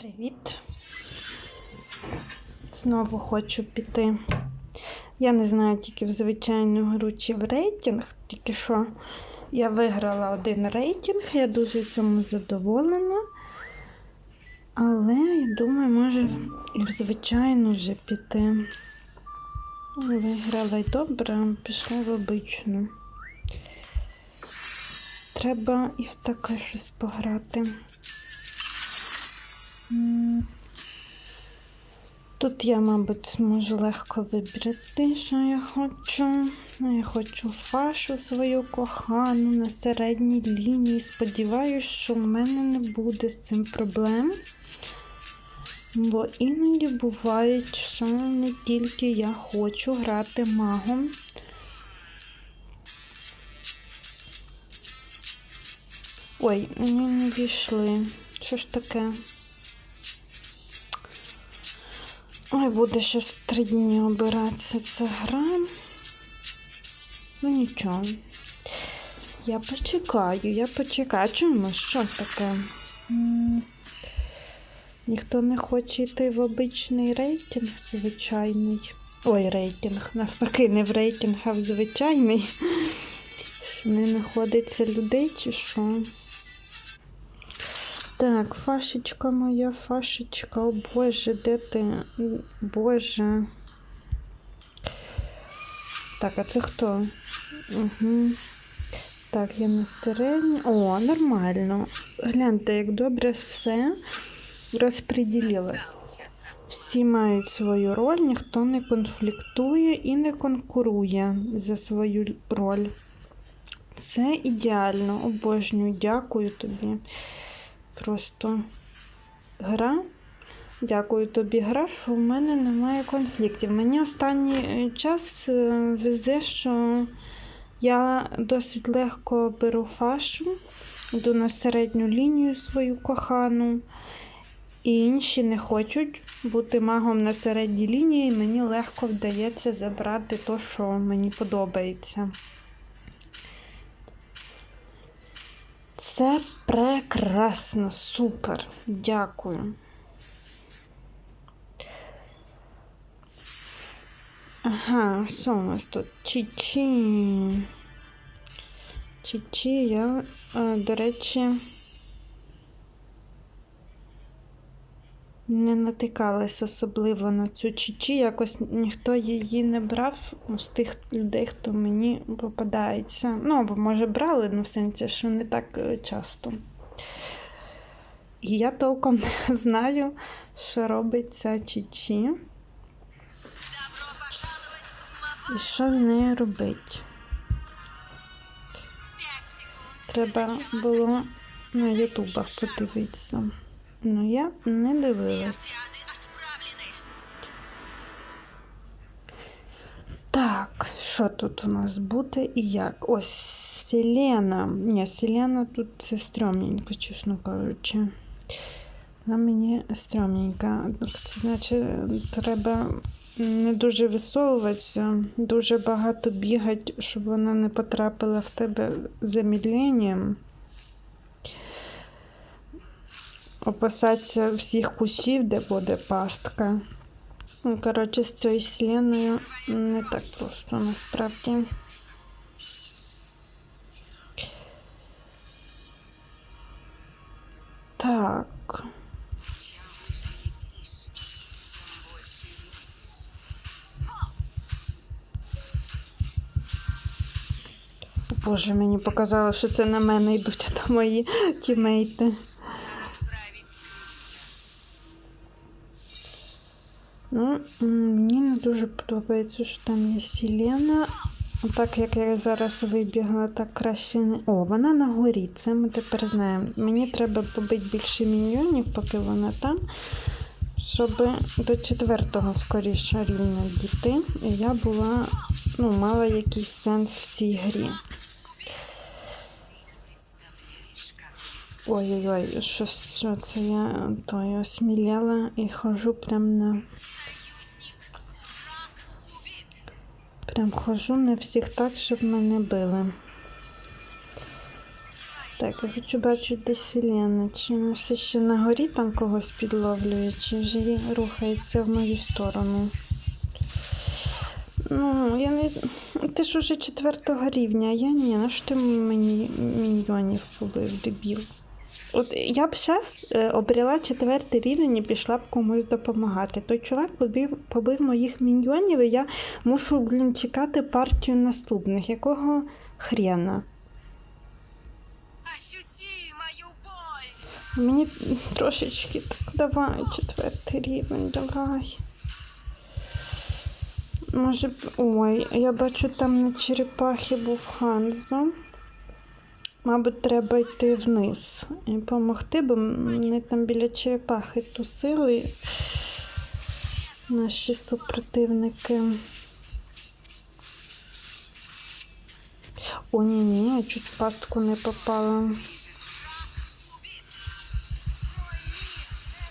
Привіт. Знову хочу піти. Я не знаю тільки в звичайну гру чи в рейтинг, тільки що я виграла один рейтинг, я дуже цьому задоволена. Але я думаю, може і в звичайну вже піти. Виграла й добре, пішла в обичну. Треба і в таке щось пограти. Тут я, мабуть, зможу легко вибрати, що я хочу. Ну, Я хочу фашу свою кохану на середній лінії. Сподіваюсь, що в мене не буде з цим проблем. Бо іноді буває, що не тільки я хочу грати магом. Ой, мені не війшли. Що ж таке? Ой, буде ще три дні обиратися ця гра. Ну нічого. Я почекаю, я почекаю. Чому? Що таке? Ніхто не хоче йти в обичний рейтинг звичайний. Ой, рейтинг. Навпаки, не в рейтинг, а в звичайний. Не знаходиться людей чи що? Так, фашечка моя, фашечка, о Боже, де ти? Боже. Так, а це хто? Угу. Так, я на середній. О, нормально. Гляньте, як добре все розподілилось. Всі мають свою роль, ніхто не конфліктує і не конкурує за свою роль. Це ідеально. Обожнюю, дякую тобі. Просто гра. Дякую тобі, гра, що в мене немає конфліктів. Мені останній е, час е, везе, що я досить легко беру фашу, йду на середню лінію свою кохану. І інші не хочуть бути магом на середній лінії. і Мені легко вдається забрати те, що мені подобається. Це прекрасно, супер. Дякую. Ага, що у нас тут? Чі-чі. Чі-чі, я, е, до речі, не натикалась особливо на цю чі-чі. Якось ніхто її не брав з тих людей, хто мені попадається. Ну, або може брали, ну в сенсі, що не так е, часто. І я толком не знаю, що робить ця чі-чі. І що в неї робить? Треба було на ютубах подивитися. Ну, я не дивилась. Так, що тут у нас буде і як? Ось Селена. Ні, Селена тут це стрьомненько, чесно кажучи. Вона мені стрьомненька. Це значить, треба не дуже висовуватися, дуже багато бігати, щоб вона не потрапила в тебе замідленням. Опасатися всіх кущів, де буде пастка. Ну, Коротше, з цією сленою не так просто насправді. Так. Боже, мені показало, що це на мене йдуть, а то мої тімейти. Ну, мені не дуже подобається, що там є Селена. Так як я зараз вибігла, так краще не. О, вона на горі, це ми тепер знаємо. Мені треба побити більше міньйонів, поки вона там, щоб до четвертого скоріше рівня дійти. І я була, ну, мала якийсь сенс в цій грі. Ой-ой-ой, що, що це я то я осміляла і хожу прям на. Прям хожу на всіх так, щоб мене били. Так, я хочу бачити де Селена. Чи вона все ще на горі там когось підловлює, чи вже рухається в мою сторону. Ну, я не Ти ж уже четвертого рівня, а я ні. На що ти мені міньйонів побив, дебіл? От я б зараз обрала четвертий рівень і пішла б комусь допомагати. Той чувак побив, побив моїх міньйонів, і я мушу, блін, чекати партію наступних. Якого хрена? Мені трошечки так, давай, четвертий рівень, давай. Може. Ой, я бачу там на черепахі був Ханзо. Мабуть, треба йти вниз і допомогти, бо вони там біля черепахи тусили. Наші супротивники. О, ні, ні, я чуть в пастку не попала.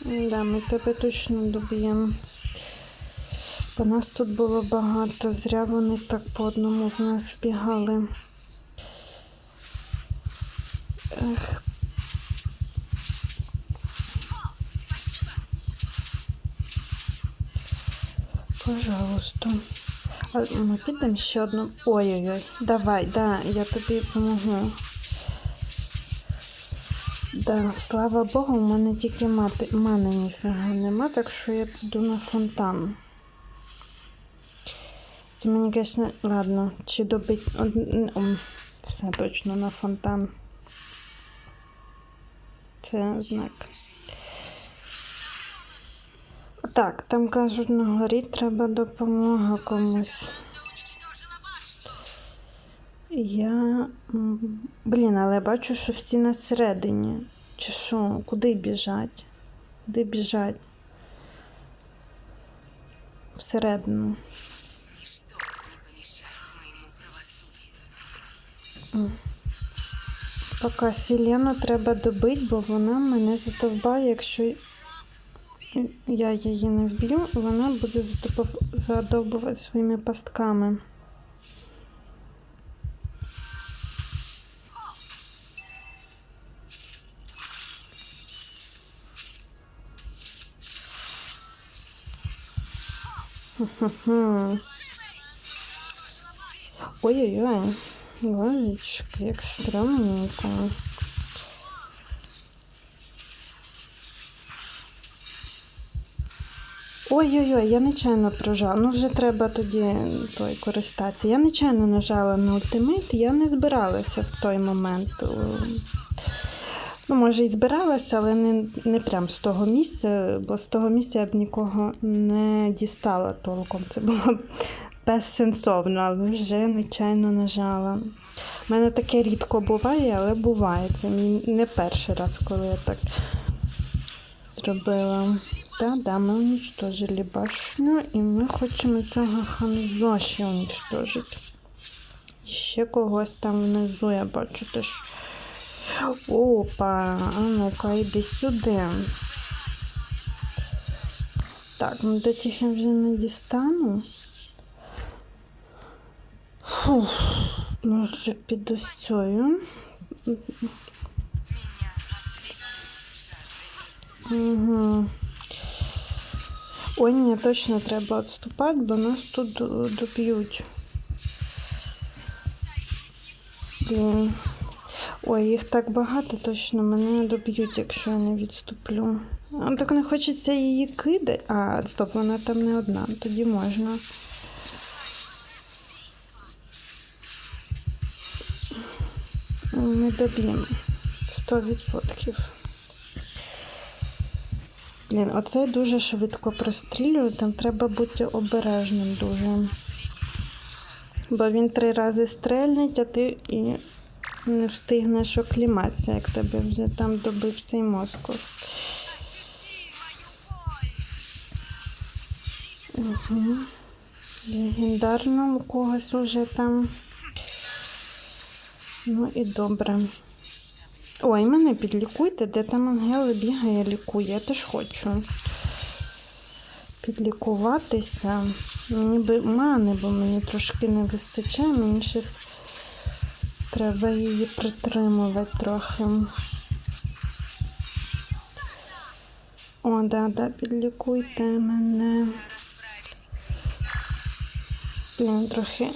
Да, ми тебе точно доб'ємо. Бо нас тут було багато, зря вони так по одному з нас вбігали. Ех. Пожалуйста. А ми підемо ще одну. Ой-ой-ой. Давай, да, я тобі допомогу. Да, слава Богу, у мене тільки мати, мани ніфіга нема, так що я піду на фонтан. Це мені, звісно, ладно, чи добить. Все точно на фонтан. Це знак. Так, там кажуть, на горі треба допомога комусь. Я. Блін, але бачу, що всі на середині. Чи що? Куди біжать? Куди біжать? Всередину. Ничто не помешает моему правосудию. Поки Селену треба добити, бо вона мене задовбає, якщо я її не вб'ю, вона буде задовбувати своїми пастками. Ой-ой-ой, божечки, як стрімненько. Ой-ой-ой, я нечайно прожала. Ну вже треба тоді той користатися. Я нечайно нажала на ультимейт, я не збиралася в той момент. Ну, може, і збиралася, але не, не прям з того місця, бо з того місця я б нікого не дістала толком. Це було безсенсовно, але вже нечайно нажала. У мене таке рідко буває, але буває. Це не перший раз, коли я так зробила. Да, да, ми уничтожили башню, і ми хочемо цього ханзо ще уничтожити. Ще когось там внизу, я бачу теж. Опа, а ну-ка, йди сюди. Так, ну до тих я вже не дістану. Фух, може піду з цією. Меня последний шаг. Угу. Ой, ні, точно треба відступати, бо нас тут до- доб'ють. Блін. Ой, їх так багато, точно мене доб'ють, якщо я не відступлю. Так не хочеться її кидати. А, стоп, вона там не одна, тоді можна. Ми доб'ємо. 100%. Блін, оце дуже швидко прострілює, там треба бути обережним дуже. Бо він три рази стрельнить, а ти і не встигнеш окліматися, як тебе вже там добив цей мозку. Угу. Легендарно у когось уже там. Ну і добре. Ой, мене підлікуйте, де там Ангела бігає, лікує. Я теж хочу підлікуватися. Мені би мани, бо мені трошки не вистачає, мені ще Треба її притримувати трохи. О, да, да, підлікуйте мене. Блін, трохи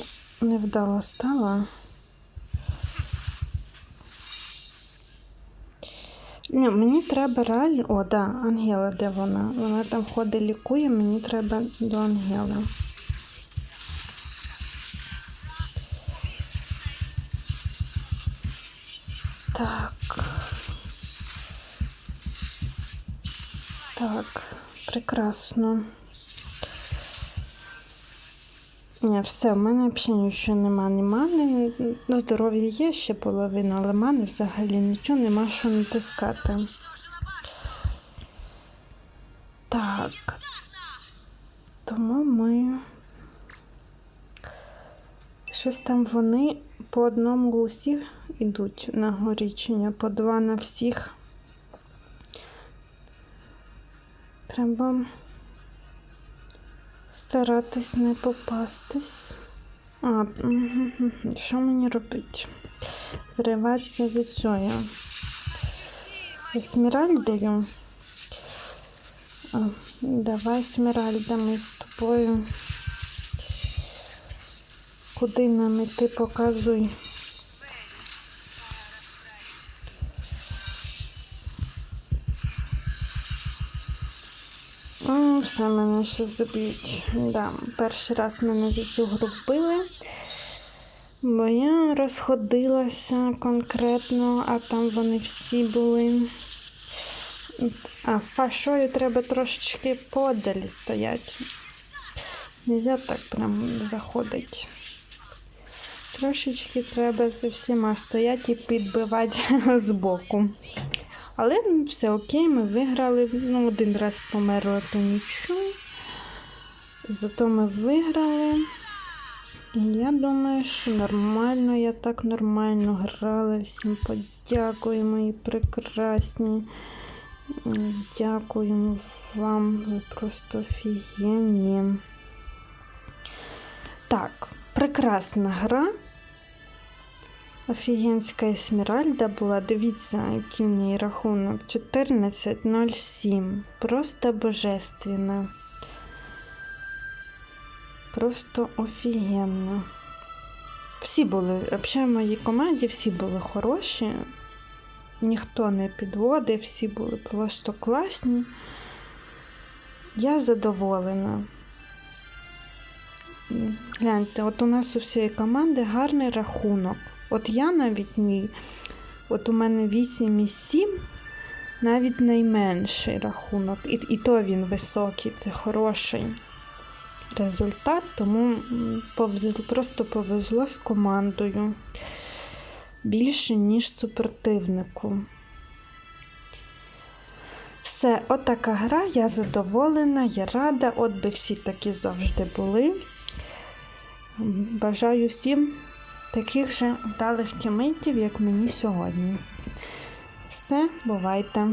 невдало стало. Ні, мені треба реально. О, да, Ангела, де вона? Вона там ходить, лікує, мені треба до Ангели. Так. Так, прекрасно. Ні, все, в мене взагалі нічого нема, нема. На здоров'я є ще половина, але в мене взагалі нічого нема що натискати. Так. Тому ми. Щось там вони по одному усіх йдуть на горічення, по два на всіх. Треба старатись не попастись. А, що мені робити? Вриватися від цього. Сміральдою. Давай Сміральда, ми з тобою. Куди нам іти, показуй. Все мене ще заб'ють. Да, перший раз мене за цю гру вбили, бо я розходилася конкретно, а там вони всі були. А фашою треба трошечки подалі стоять. Нельзя так прям заходить. Трошечки треба за всіма стояти і підбивати збоку. Але ну, все окей, ми виграли. Ну, один раз померло, то нічого. Зато ми виграли. І я думаю, що нормально, я так нормально грала. Всім подякую, мої прекрасні. М, Дякуємо вам. Ви просто офігенні. Так, прекрасна гра. Офігенська Есмеральда була. Дивіться, який в неї рахунок. 14.07. Просто божественна. Просто офігенно. Всі були, взагалі в моїй команді всі були хороші. Ніхто не підводив, всі були просто класні. Я задоволена. Гляньте, от у нас у всієї команди гарний рахунок. От я навіть ні. От у мене 8,7, навіть найменший рахунок. І, і то він високий, це хороший результат, тому повезло, просто повезло з командою. Більше, ніж супротивнику. Все, отака гра, я задоволена, я рада, от би всі такі завжди були. Бажаю всім таких же вдалих тімейтів, як мені сьогодні. Все, бувайте!